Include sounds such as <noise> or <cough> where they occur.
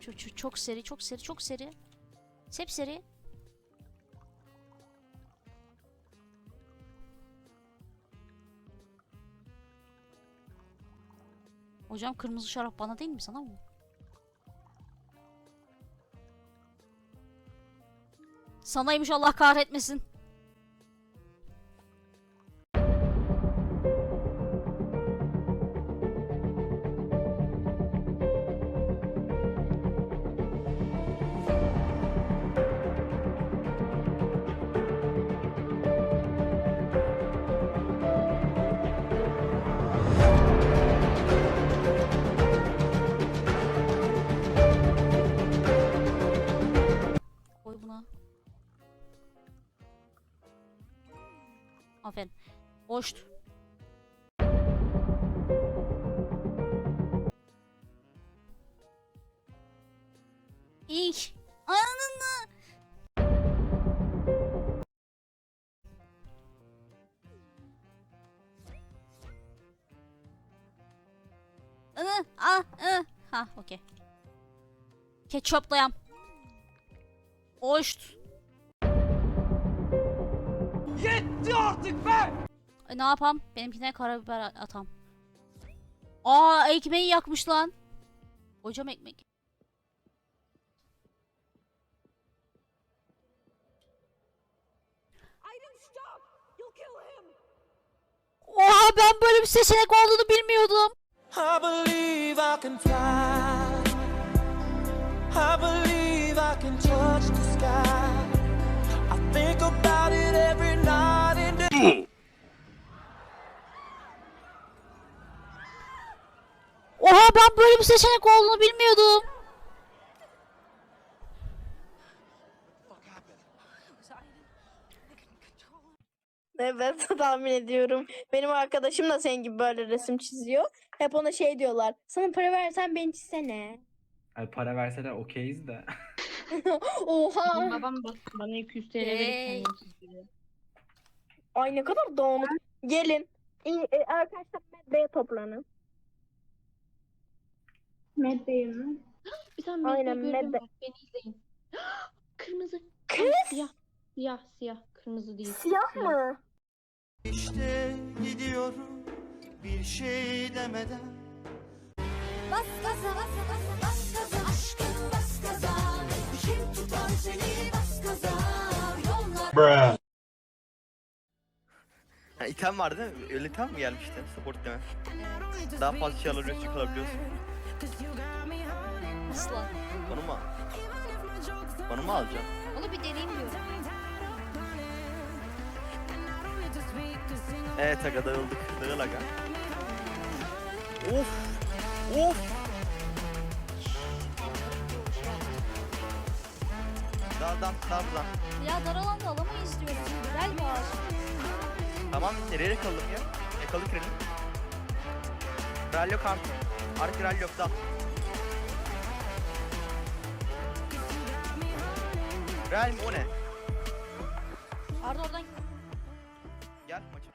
Çok, çok, çok seri, çok seri, çok seri. Hep seri. Hocam kırmızı şarap bana değil mi sana mı? Sanaymış Allah kahretmesin. Aferin. Boşt. İyi. Ananı. Anı. Ah. ı. Ha, okey. Ketçaplayam. Oşt. Artık be! E, ne yapam? Benimkine karabiber atam. Aa ekmeği yakmış lan. Hocam ekmek. Oha ben böyle bir seçenek olduğunu bilmiyordum. I believe I can fly. I believe I can touch the sky. Oha ben böyle bir seçenek olduğunu bilmiyordum. Evet <laughs> tahmin ediyorum. Benim arkadaşım da senin gibi böyle resim çiziyor. Hep ona şey diyorlar. Sana para versen beni çizsene. Ay para verseler okeyiz de. <laughs> Oha. Benim babam bana 200 TL Hey. çizdiriyor. Ay ne kadar dağınık. Gelin. İyi, e, arkadaşlar medyaya toplanın. Medbe'ye mi? Bir tane Aynen, Medbe gördüm Medbe. bak beni izleyin. <gasps> Kırmızı. Kız? Ay, Siyah. Siyah siyah. Kırmızı değil. Siyah mı? İşte gidiyorum bir şey demeden. Bas gaza bas bas bas gaza aşkım bas gaza Kim tutar seni bas gaza Yollar Ha, item var değil mi? Öyle item mi gelmişti? Support deme. Daha fazla şey alabiliyorsun, yük alabiliyorsun. Aslan. Onu mu? Onu mu alacaksın? Onu bir deneyeyim diyorum. Evet aga dağıldık. Dağıl aga. Of! Of! Dağ dağ dağ buradan. Ya dar alanda alamayız diyorum. Gel var. Tamam nereye yakalım ya? Yakaladık Ren'i. Rally yok artık. Artık rally yok dal. Real mi o ne? Arda oradan Gel maça.